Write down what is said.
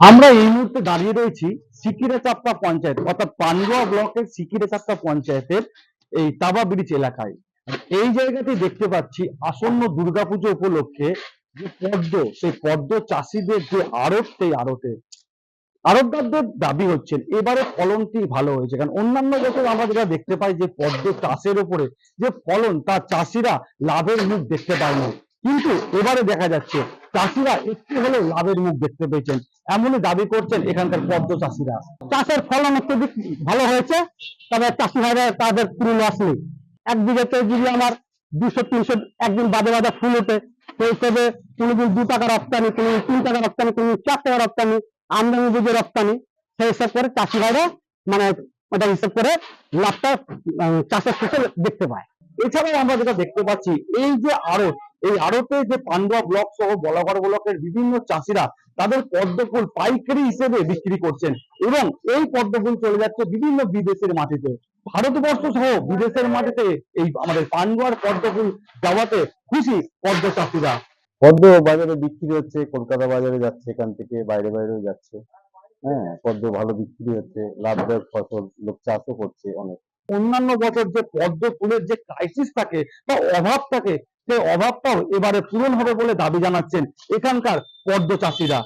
আমরা এই মুহূর্তে দাঁড়িয়ে রয়েছি সিকিরে চাপ্পা পঞ্চায়েত, অর্থাৎ পান্ডুয়া ব্লকের সিকিরে চাপ্পা পঞ্চায়েতের এই তাবা ব্রিজ এলাকায়। এই জায়গাতে দেখতে পাচ্ছি আসন্ন দুর্গাপুজো উপলক্ষে যে পদ্ম, সেই পদ্ম চাষিদের যে আড়ত, সেই আড়তে। আড়তদারদের দাবি হচ্ছেন এবারে ফলনটি ভালো হয়েছে, কারণ অন্যান্য বছর আমরা যেটা দেখতে পাই যে পদ্ম চাষের ওপরে যে ফলন তার চাষিরা লাভের মুখ দেখতে পায় না কিন্তু এবারে দেখা যাচ্ছে চাষিরা একটু হলেও লাভের মুখ দেখতে পেয়েছেন। এমনই দাবি করছেন এখানকার পদ্ম চাষিরা। চাষের ফলন একটু ভালো হয়েছে, তবে চাষি ভাইরা তাদের পুরো লস নেই। এক বিঘাতে যদি আমার দুশো, তিনশো একদিন বাদে বাদে ফুল ওঠে সেই হিসেবে কোনোদিন দু টাকা রপ্তানি, কোনোদিন তিন টাকা রপ্তানি, কোনোদিন চার টাকা রপ্তানি, আমদানি যদি রপ্তানি, সেই হিসাব করে চাষি ভাইরা মানে ওটা হিসাব করে লাভটা চাষের শেষে দেখতে পায়। এছাড়াও আমরা যেটা দেখতে পাচ্ছি, এই যে আড়ত এই আড়তে যে পান্ডুয়া ব্লক সহ বলাগড় ব্লকের বিভিন্ন চাষিরা তাদের পদ্ম ফুল পাইকারি হিসেবে বিক্রি করছেন এবং এই পদ্ম ফুল চলে যাচ্ছে বিভিন্ন বিদেশের মাটিতে। ভারতবর্ষ সহ বিদেশের মাটিতে এই আমাদের পান্ডুয়ার পদ্ম ফুল যাওয়াতে খুশি পদ্ম চাষিরা। পদ্ম বাজারে বিক্রি হচ্ছে কলকাতা বাজারে যাচ্ছে এখান থেকে বাইরে বাইরেও যাচ্ছে। হ্যাঁ পদ্ম ভালো বিক্রি হচ্ছে লাভদায়ক ফসল লোক চাষও করছে অনেক। অন্যান্য বছর যে পদ্ম ফুলের যে ক্রাইসিস থাকে বা অভাব থাকে অভাবটাও এবারে পূরণ হবে বলে দাবি জানাচ্ছেন এখানকার পদ্ম চাষিরা।